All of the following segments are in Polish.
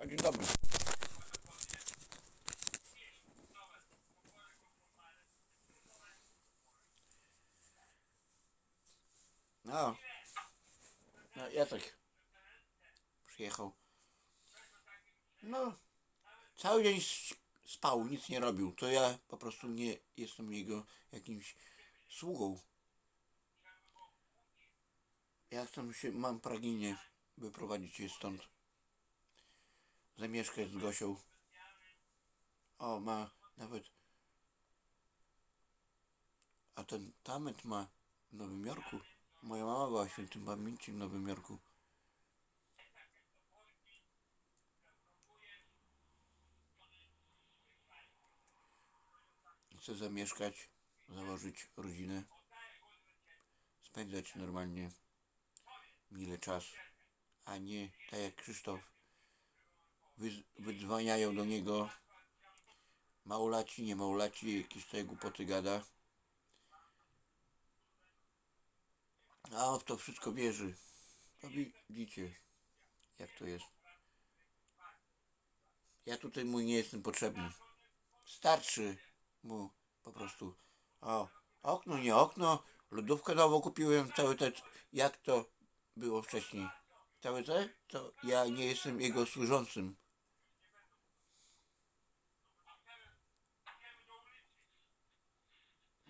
A dzień dobry. No. No, Jacek przyjechał. No, cały dzień spał, nic nie robił. To ja po prostu nie jestem jego jakimś sługą. Ja chcę się, mam pragnienie wyprowadzić się stąd. Zamieszkać z Gosią. O, ma nawet... A ten Tamet ma w Nowym Jorku. Moja mama była świętym pamięci w Nowym Jorku. Chcę zamieszkać, założyć rodzinę, spędzać normalnie mile czas, a nie tak jak Krzysztof. Wy, wydzwaniają do niego małolaci, nie małolaci, jakieś te głupoty gada. A on w to wszystko wierzy. No widzicie, jak to jest. Ja tutaj mu nie jestem potrzebny. Starczy mu po prostu. O, okno, nie okno. Lodówkę nową kupiłem, cały te, jak to było wcześniej. Całe te, to ja nie jestem jego służącym. Posłuchajcie. Chodź na ulicę. A nie po co to? Chodź. Nie. Chodź tutaj się wstępnie kryminalnych Oczy.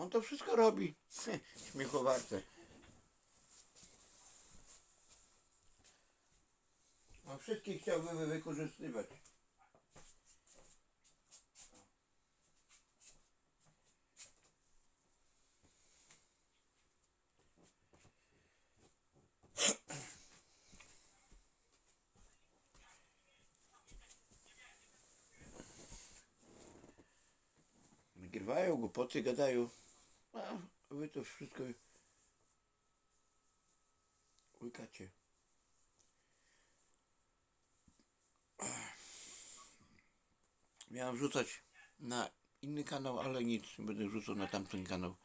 on to wszystko robi. Śmiechowarte. A wszystkich chciałby wy- wykorzystywać. Nagrywają, głupoty gadają. A wy to wszystko łykacie. Miałem wrzucać na inny kanał, ale nic, będę wrzucał na tamten kanał.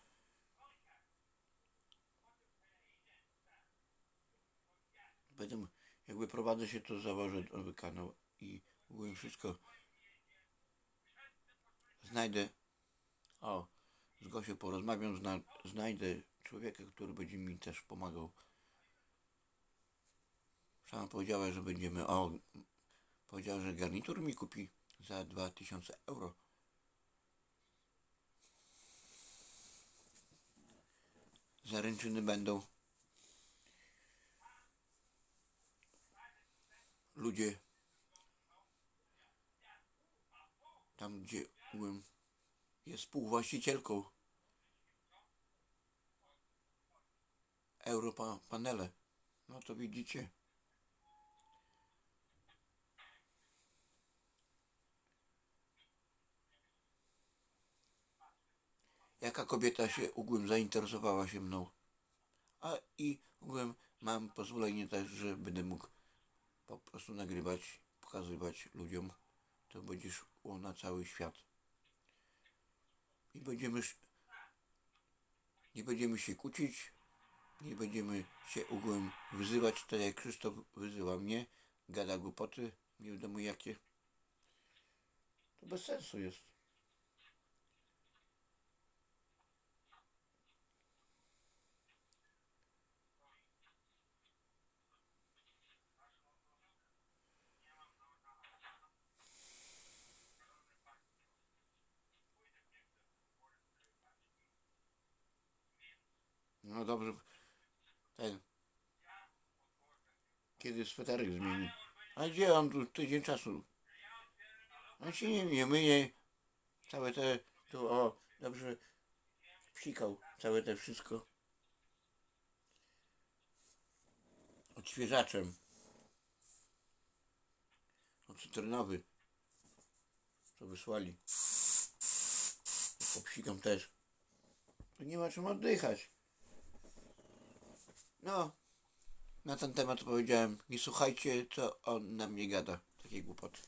Będę, jakby prowadzę się, to założę nowy kanał i ogólnie wszystko znajdę. O, z Gosią porozmawiam, zna, znajdę człowieka, który będzie mi też pomagał. Sama powiedziała, że będziemy, o, powiedziała, że garnitur mi kupi za 2000 euro. Zaręczyny będą. Ludzie tam, gdzie byłem, jest współwłaścicielką Europa Panele. No to widzicie. Jaka kobieta się ugłem zainteresowała się mną. A i ugłem mam pozwolenie też, że będę mógł po prostu nagrywać, pokazywać ludziom. To będzie szło na cały świat. I będziemy nie będziemy się kłócić, nie będziemy się ugłem wyzywać, tak jak Krzysztof wyzywa mnie, gada głupoty, nie wiadomo jakie. To bez sensu jest. Dobrze. Ten. Kiedy sweterek zmieni. A gdzie on tu tydzień czasu? On się nie, nie myje. Całe te, tu o, dobrze psikał. Całe te wszystko. Odświeżaczem. Cytrynowy. co wysłali. Popsikam też. To nie ma czym oddychać. No, na ten temat powiedziałem, nie słuchajcie, co on na mnie gada. Takie głupoty.